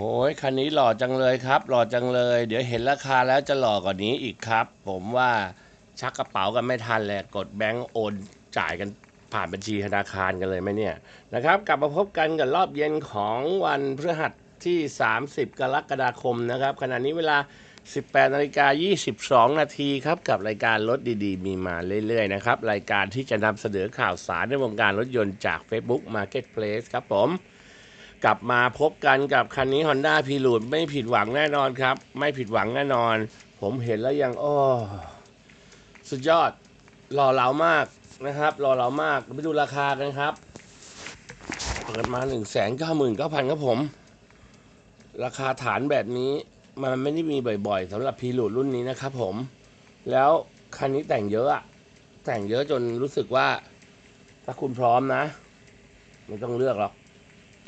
โอ้ยคันนี้หล่อจังเลยครับ หล่อจังเลย เดี๋ยวเห็นราคาแล้วจะหล่อกว่านี้อีกครับ ผมว่าชักกระเป๋ากันไม่ทันเลยกดแบงก์โอนจ่ายกันผ่านบัญชีธนาคารกันเลยไหมเนี่ยนะครับ กลับมาพบกันกับรอบเย็นของวันพฤหัสที่ 30 กรกฎาคมนะครับ ขณะนี้เวลา 18นาฬิกา22 นาทีครับ กับรายการรถดีๆ มีมาเรื่อยๆ นะครับ รายการที่จะนำเสนอข่าวสารในวงการรถยนต์จาก Facebook Marketplace ครับผม กลับมาพบกันกับคันนี้ Honda p r e l u d e ไม่ผิดหวังแน่นอนครับ ไม่ผิดหวังแน่นอน ผมเห็นแล้วยังโอ้สุดยอดหล่อเหลามากนะครับหล่อเหลามากไปดูราคากันครับเปิดมา1นึ่งแสนเก้าหมื่นเก้าพันครับผม ราคาฐานแบบนี้มันไม่ได้มีบ่อยๆสำหรับพีรูดรุ่นนี้นะครับผม แล้วคันนี้แต่งเยอะอะแต่งเยอะจนรู้สึกว่า ถ้าคุณพร้อมนะ ไม่ต้องเลือกหรอก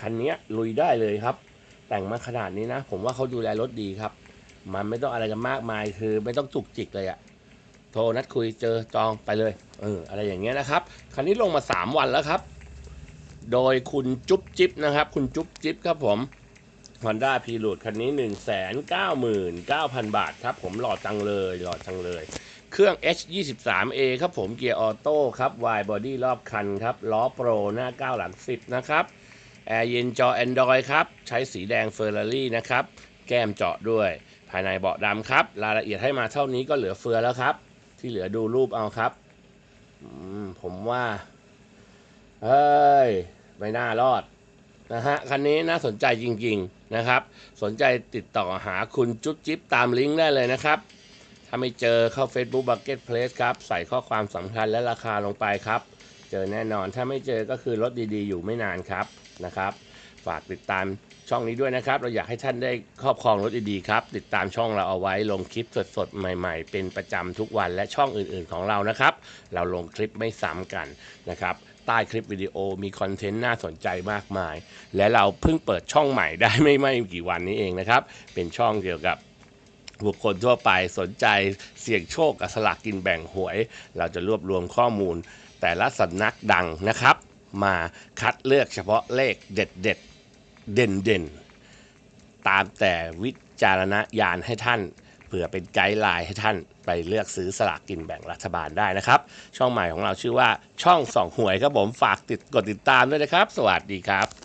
คันนี้ลุยได้เลยครับ แต่งมาขนาดนี้นะ ผมว่าเขาดูแลรถดีครับ มันไม่ต้องอะไรกันมากมายคือไม่ต้องจุกจิกเลยอะโทรนัดคุยเจอจองไปเลยเอออะไรอย่างเงี้ยนะครับ คันนี้ลงมา 3 วันแล้วครับ โดยคุณจุ๊บจิ๊บนะครับ คุณจุ๊บจิ๊บครับผม Honda p r e l u d e คันนี้ 1 9 9 0 0 0 บาทครับ ผมหล่อจังเลยหล่อจังเลย เครื่อง H 2 3 A ครับผมเกียร์ออโต้ครับ wide body รอบคันครับ ล้อโปรหน้า 9 หลัง 10 นะครับ แอร์เย็นจอ Android ครับ ใช้สีแดง Ferrari นะครับ แก้มเจาะด้วย ภายในเบาะดำครับ รายละเอียดให้มาเท่านี้ก็เหลือเฟือแล้วครับ ที่เหลือดูรูปเอาครับผมว่าเฮ้ย ไม่น่ารอดนะฮะ คันนี้น่าสนใจจริง ๆนะครับ สนใจติดต่อหาคุณจุ๊บจิ๊บตามลิงก์ได้เลยนะครับ ถ้าไม่เจอเข้า Facebook Marketplace ครับ ใส่ข้อความสำคัญและราคาลงไปครับ เจอแน่นอน ถ้าไม่เจอก็คือรถดีๆ อยู่ไม่นานครับนะครับ ฝากติดตามช่องนี้ด้วยนะครับ เราอยากให้ท่านได้ครอบครองรถดีๆครับ ติดตามช่องเราเอาไว้ลงคลิปสดๆ ใหม่ๆ เป็นประจำทุกวันและช่องอื่นๆของเรานะครับ เราลงคลิปไม่ซ้ำกันนะครับใต้คลิปวิดีโอมีคอนเทนต์น่าสนใจมากมาย และเราเพิ่งเปิดช่องใหม่ได้ไม่ไม่กี่วันนี้เองนะครับ เป็นช่องเกี่ยวกับบุคคลทั่วไปสนใจเสี่ยงโชคกับสลากกินแบ่งหวย เราจะรวบรวมข้อมูล แต่ละสำนักดังนะครับ มาคัดเลือกเฉพาะเลขเด็ดเด็ดเด่นเด่นตามแต่วิจารณญาณให้ท่านเผื่อเป็นไกด์ไลน์ให้ท่านไปเลือกซื้อสลากกินแบ่งรัฐบาลได้นะครับ ช่องใหม่ของเราชื่อว่าช่องสองหวยครับผมฝากติดกดติดตามด้วยนะครับ สวัสดีครับ